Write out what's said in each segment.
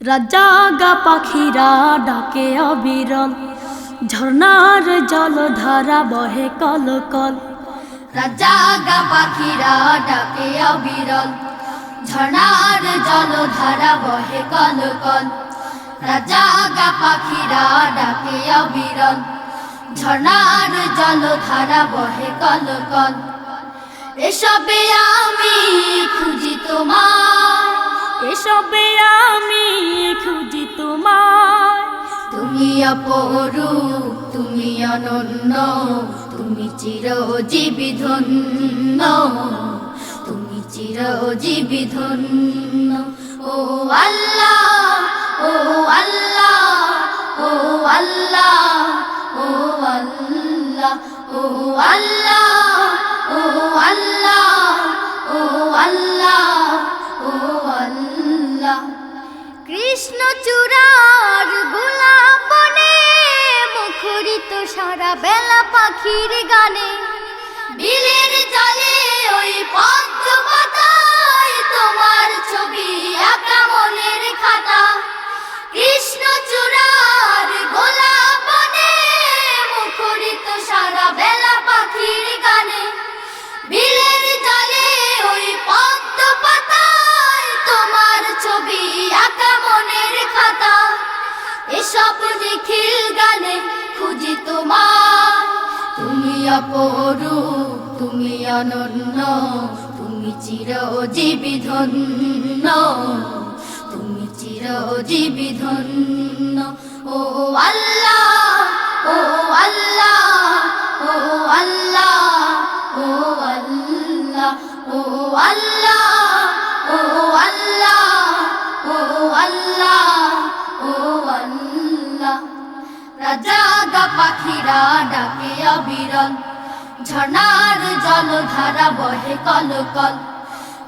রাজাগা পাখিরা ডাকে অবিরল। ঝর্ণার জল ধারা বহে কল কল রাজাগা পাখিরা ডাকে অবিরল। ঝর্ণার জল ধারা বহে কল কল রাজাগা পাখিরা ডাকে অবিরল। ঝর্ণার জল ধারা বহে কল কল এসবে আমি খুঁজি তোমার এসবে তোমার তুমি অপরু তুমি অনন্য, তুমি চিরজীবী ধন্য। তুমি চিরজীবী ধন্য। ও আল্লাহ ও আল্লাহ ও আল্লাহ ও আল্লাহ ও আল্লাহ ও আল্লাহ। কৃষ্ণ চূড়ার গোলাপনে মুখরিত সারা বেলা পাখির গানে। এসব খিল গানে খুঁজি তোমার। তুমি অপরু তুমি অনন্য, তুমি চিরজীবী ধন্য। তুমি চিরজীবী ধন্য। ও আল্লাহ পাখিরা ডাকে অবিরল। ঝর্ণার জল ধারা বহে কল কল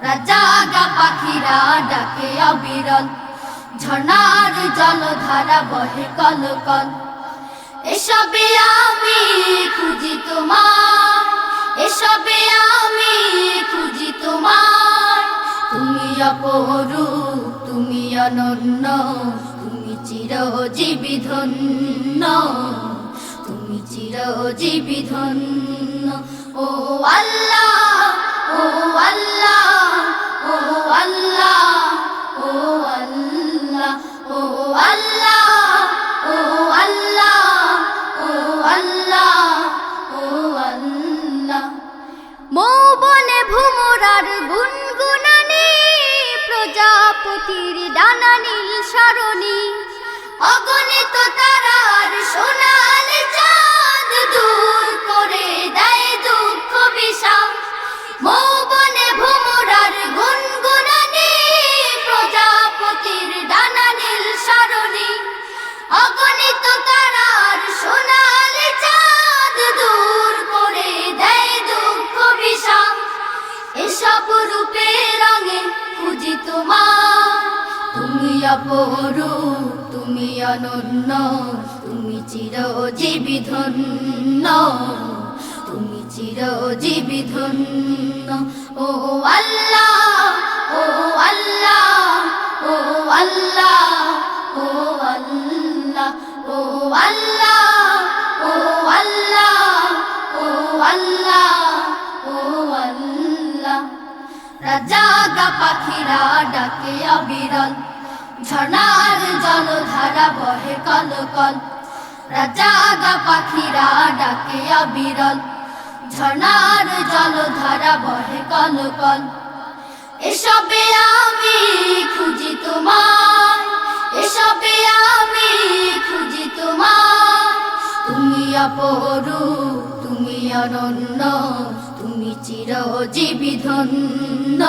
রাজাগা পাখিরা ডাকে অবিরল। ঝর্ণার জল ধারা বহে কল কল এসবে আমি খুঁজি তোমার এসবে আমি খুঁজি তোমার তুমি অপরু তুমি অনন্য, তুমি চিরজীবী ধন্য। তুমি চিরজীবী ধন্য ও আল্লাহ ও আল্লাহ ও আল্লাহ ও আল্লাহ ও আল্লাহ ও আল্লাহ ও আল্লাহ ও আল্লাহ। মৌবনে ভুমরার গুনগুনানি, প্রজাপতির ডানা নীল সরণি। অগণিত এসব রঙে খুঁজি তোমার। তুমি অপরু তুমি অনন্য, তুমি চিরজীবী ধন্য। তুমি চিরজীবী ধন্য। ও আল্লাহ, ও রাজাগা পাখিরা ডাকে অবিরল ঝর্ণার জল ধারা বহে কল কল রাজাগা পাখিরা ডাকে অবিরল ঝর্ণার জল ধারা বহে কল কল এসবে আমি খুঁজি তোমার এসবে আমি খুঁজি তোমার তুমি অপরু তুমি অনন্য, তুমি চিরজীবী ধন্য।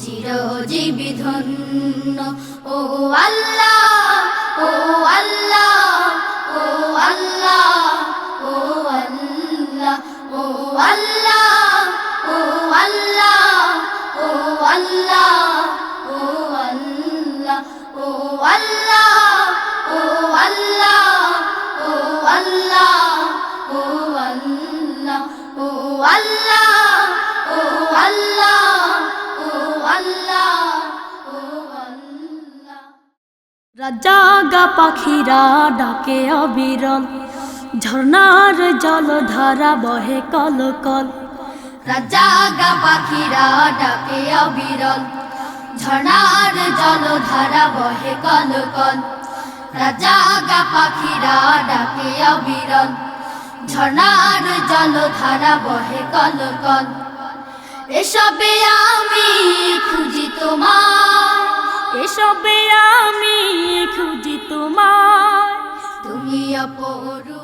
চিরজীবী ধন্য ও আল্লাহ ও আল্লাহ ও আল্লাহ ও আল্লাহ ও আল্লাহ ও আল্লাহ ও আল্লাহ ও আল্লাহ ও আল্লাহ ও আল্লাহ ও আল্লাহ ও আল্লাহ ও আল্লাহ ও আল্লাহ আল্লাহ ও আল্লাহ রাজাগা পাখিরা ডাকে অবিরল। ঝর্ণার জল ধারা বহে কল কল রাজাগা পাখিরা ডাকে অবিরল। ঝর্ণার জল ধারা বহে কল কল রাজাগা পাখিরা ডাকে অবিরল। ঝর্ণার জল ধারা বহে কল কল এসবে আমি খুঁজি তোমার এসবে আমি খুঁজি তোমার তুমি অপরূপ